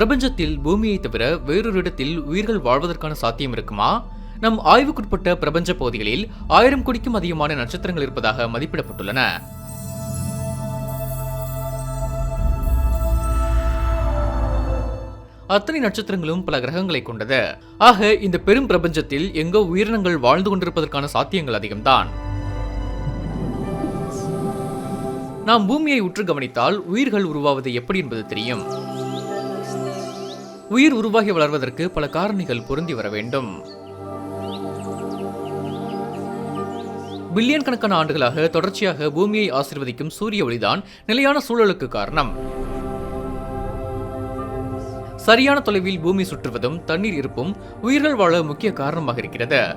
பிரபஞ்சத்தில் பூமியை தவிர வேறொரு இடத்தில் உயிர்கள் வாழ்வதற்கான சாத்தியம் இருக்குமா? நம் ஆய்வுக்குட்பட்ட பிரபஞ்ச பகுதிகளில் ஆயிரம் கோடிக்கும் அதிகமான நட்சத்திரங்கள் இருப்பதாக மதிப்பிடப்பட்டுள்ளன. அத்தனை நட்சத்திரங்களும் பல கிரகங்களை கொண்டது. ஆக இந்த பெரும் பிரபஞ்சத்தில் எங்கோ உயிரினங்கள் வாழ்ந்து கொண்டிருப்பதற்கான சாத்தியங்கள் அதிகம்தான். நாம் பூமியை உற்று கவனித்தால் உயிர்கள் உருவாவது எப்படி என்பது தெரியும். உயிர் உருவாகி வளர்வதற்கு பல காரணிகள் பொருந்தி வர வேண்டும். பில்லியன் கணக்கான ஆண்டுகளாக தொடர்ச்சியாக பூமியை ஆசிர்வதிக்கும் சூரிய ஒளிதான் நிலையான சூழலுக்கு காரணம். சரியான தொலைவில் பூமி சுற்றுவதும் தண்ணீர் இருப்பும் உயிர்கள் வாழ முக்கிய காரணமாக இருக்கிறது.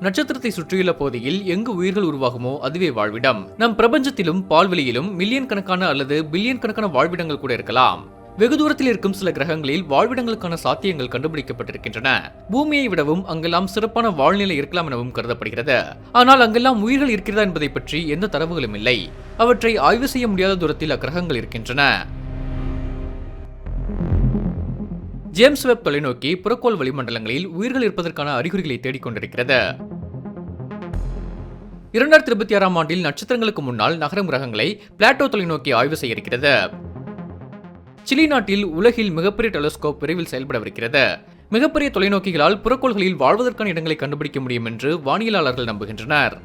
நட்சத்திரத்தை சுற்றியுள்ள போதையில் எங்கு உயிர்கள் உருவாகுமோ அதுவே வாழ்விடம். நம் பிரபஞ்சத்திலும் பால்வெளியிலும் மில்லியன் கணக்கான அல்லது பில்லியன் கணக்கான வாழ்விடங்கள் கூட இருக்கலாம். வெகு தூரத்தில் இருக்கும் சில கிரகங்களில் வாழ்விடங்களுக்கான சாத்தியங்கள் கண்டுபிடிக்கப்பட்டிருக்கின்றன. பூமியை விடவும் அங்கெல்லாம் சிறப்பான வாழ்நிலை இருக்கலாம் எனவும் கருதப்படுகிறது. ஆனால் அங்கெல்லாம் உயிர்கள் இருக்கிறதா என்பதை பற்றி எந்த தரவுகளும் இல்லை. அவற்றை ஆய்வு செய்ய முடியாத தூரத்தில் அக்கிரகங்கள் இருக்கின்றன. ஜேம்ஸ் வெப் தொலைநோக்கி புறக்கோள் வளிமண்டலங்களில் உயிர்கள் இருப்பதற்கான அறிகுறிகளை தேடிக்கொண்டிருக்கிறது இரண்டாயிரத்தி இருபத்தி ஆறாம் ஆண்டில் நட்சத்திரங்களுக்கு முன்னால் நகரும் கிரகங்களை பிளாட்டோ தொலைநோக்கி ஆய்வு செய்ய இருக்கிறது. சிலி நாட்டில் உலகில் மிகப்பெரிய டெலஸ்கோப் விரைவில் செயல்படவிருக்கிறது. மிகப்பெரிய தொலைநோக்கிகளால் புறக்கோள்களில் வாழ்வதற்கான இடங்களை கண்டுபிடிக்க முடியும் என்று வானியலாளர்கள் நம்புகின்றனர்.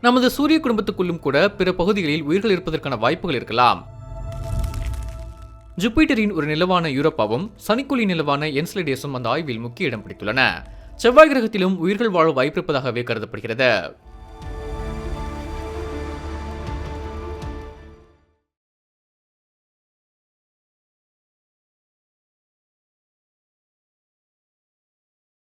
நமது சூரிய குடும்பத்துக்குள்ளும் கூட பிற பகுதிகளில் உயிர்கள் இருப்பதற்கான வாய்ப்புகள் இருக்கலாம். ஜூபிட்டரின் ஒரு நிலவான யூரோப்பாவும் சனிக்குழி நிலவான என்ஸ்லடேஸும் அந்த ஆய்வில் முக்கிய இடம் பிடித்துள்ளன. செவ்வாய் கிரகத்திலும் உயிர்கள் வாழ வாய்ப்பிருப்பதாகவே கருதப்படுகிறது.